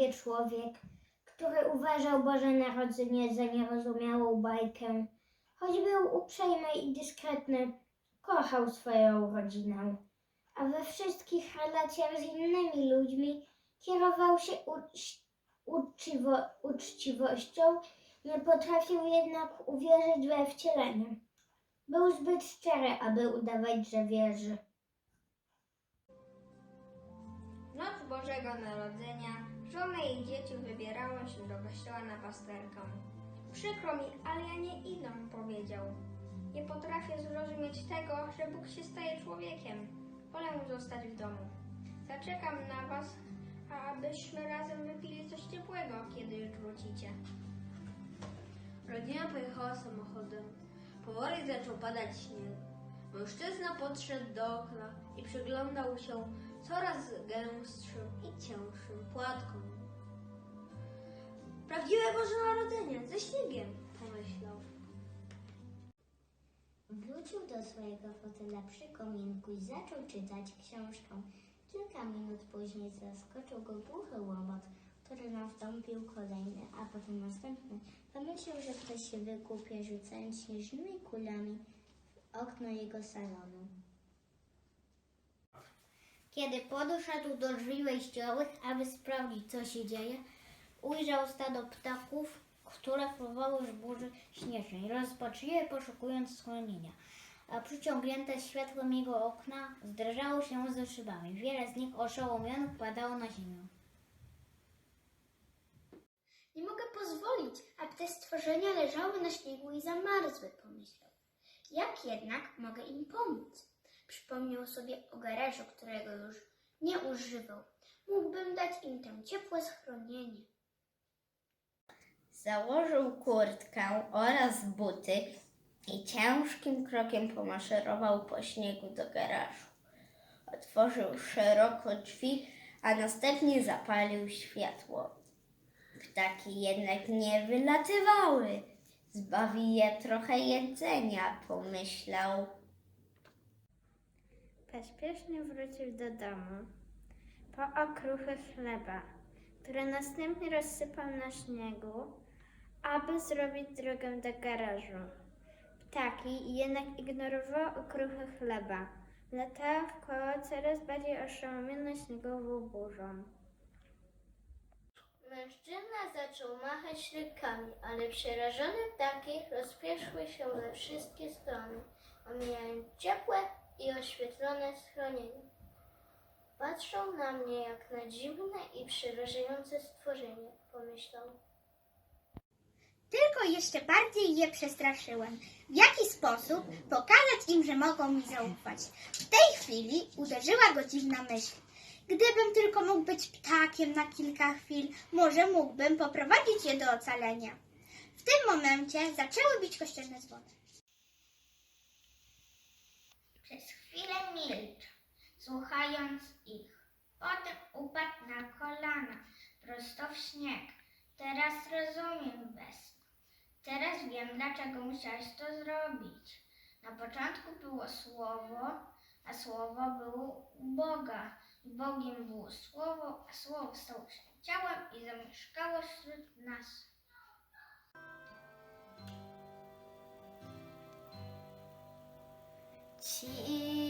sobie człowiek, który uważał Boże Narodzenie za nierozumiałą bajkę. Choć był uprzejmy i dyskretny, kochał swoją rodzinę, a we wszystkich relacjach z innymi ludźmi kierował się ucz- uczciwo, uczciwością, nie potrafił jednak uwierzyć we wcielenie. Był zbyt szczery, aby udawać, że wierzy. Noc Bożego Narodzenia żona i dzieci wybierały się do kościoła na pasterkę. Przykro mi, ale ja nie idę, powiedział. Nie potrafię zrozumieć tego, że Bóg się staje człowiekiem. Wolę zostać w domu. Zaczekam na was, abyśmy razem wypili coś ciepłego, kiedy już wrócicie. Rodzina pojechała samochodem. Powoli zaczął padać śnieg. Mężczyzna podszedł do okna i przyglądał się coraz gęstszym i cięższym płatkom. Prawdziwe Boże Narodzenie ze śniegiem, pomyślał. Wrócił do swojego fotela przy kominku i zaczął czytać książkę. Kilka minut później zaskoczył go głuchy łomot, który nastąpił kolejny, a potem następny. Pomyślał, że ktoś się wykupie, rzucając śnieżnymi kulami w okno jego salonu. Kiedy podszedł do drzwi wejściowych, aby sprawdzić, co się dzieje, ujrzał stado ptaków, które próbowały w burzy śnieżnej, rozpaczliwie poszukując schronienia, a przyciągnięte światłem jego okna zderzało się ze szybami. Wiele z nich oszołomionych padało na ziemię. Nie mogę pozwolić, aby te stworzenia leżały na śniegu i zamarzły, pomyślał. Jak jednak mogę im pomóc? Przypomniał sobie o garażu, którego już nie używał. Mógłbym dać im tam ciepłe schronienie. Założył kurtkę oraz buty i ciężkim krokiem pomaszerował po śniegu do garażu. Otworzył szeroko drzwi, a następnie zapalił światło. Ptaki jednak nie wylatywały. Zbawi je trochę jedzenia, pomyślał. Pośpiesznie wrócił do domu po okruchy chleba, które następnie rozsypał na śniegu, aby zrobić drogę do garażu. Ptaki jednak ignorowały okruchy chleba. Latały w koło coraz bardziej oszołomione śniegową burzą. Mężczyzna zaczął machać rękami, ale przerażone ptaki rozpieszły się we wszystkie strony, omijając ciepłe i oświetlone schronienie. Patrzą na mnie jak na dziwne i przerażające stworzenie, pomyślał. Tylko jeszcze bardziej je przestraszyłem. W jaki sposób pokazać im, że mogą mi zaufać? W tej chwili uderzyła go dziwna myśl. Gdybym tylko mógł być ptakiem na kilka chwil, może mógłbym poprowadzić je do ocalenia. W tym momencie zaczęły bić kościelne dzwony. Przez chwilę milczał, słuchając ich. Potem upadł na kolana, prosto w śnieg. Teraz rozumiem, Wesno. Teraz wiem, dlaczego musiałeś to zrobić. Na początku było Słowo, a Słowo było u Boga. I Bogiem było Słowo, a Słowo stało się ciałem i zamieszkało wśród nas. 起。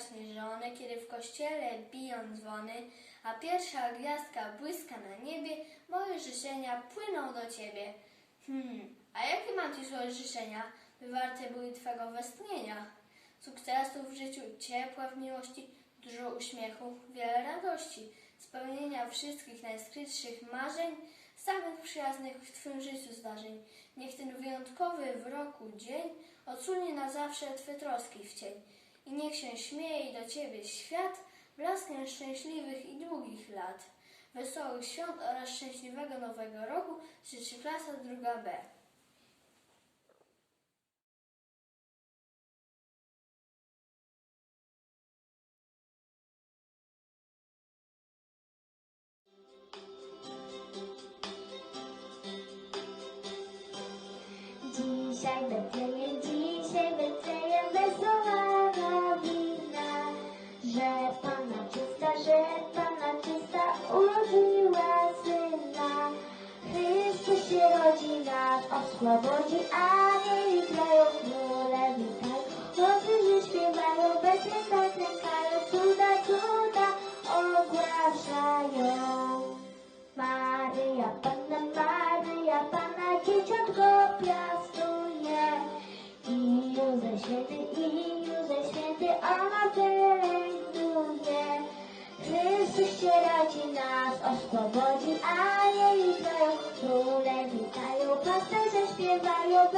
Zaśnieżony, kiedy w kościele biją dzwony, a pierwsza gwiazdka błyska na niebie, moje życzenia płyną do ciebie. Hmm, a jakie mam ci złe życzenia, by warte były twego westchnienia? Sukcesu w życiu, ciepła w miłości, dużo uśmiechu, wiele radości, spełnienia wszystkich najskrytszych marzeń, samych przyjaznych w Twym życiu zdarzeń. Niech ten wyjątkowy w roku dzień odsunie na zawsze Twe troski w cień. I niech się śmieje do Ciebie świat blaskiem szczęśliwych i długich lat. Wesołych świąt oraz szczęśliwego nowego roku życzy klasa druga B. Dzisiaj Betlejem, nas oswobodzi, anieli grają, króle witają, chłopcy śpiewają, bezpieczna klękają, cuda, cuda ogłaszają. Maryja Panna, Maryja Panna, dzieciątko piastuje. I Józef Święty, i Józef Święty, ona pielęgnuje. Chrystus się nas oswobodzi, a jej grają, króle witają, pasterze śpiewają,